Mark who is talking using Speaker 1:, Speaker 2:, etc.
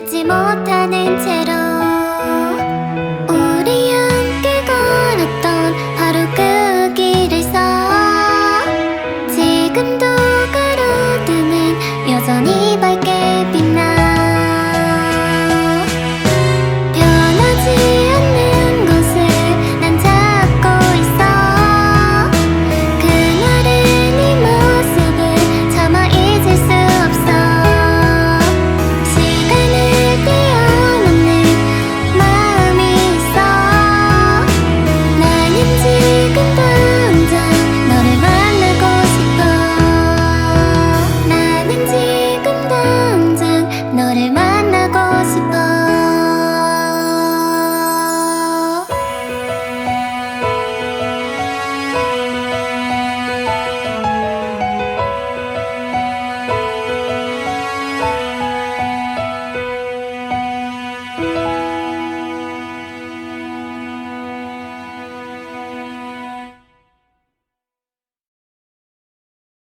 Speaker 1: 듣지 못하는 채 Bye.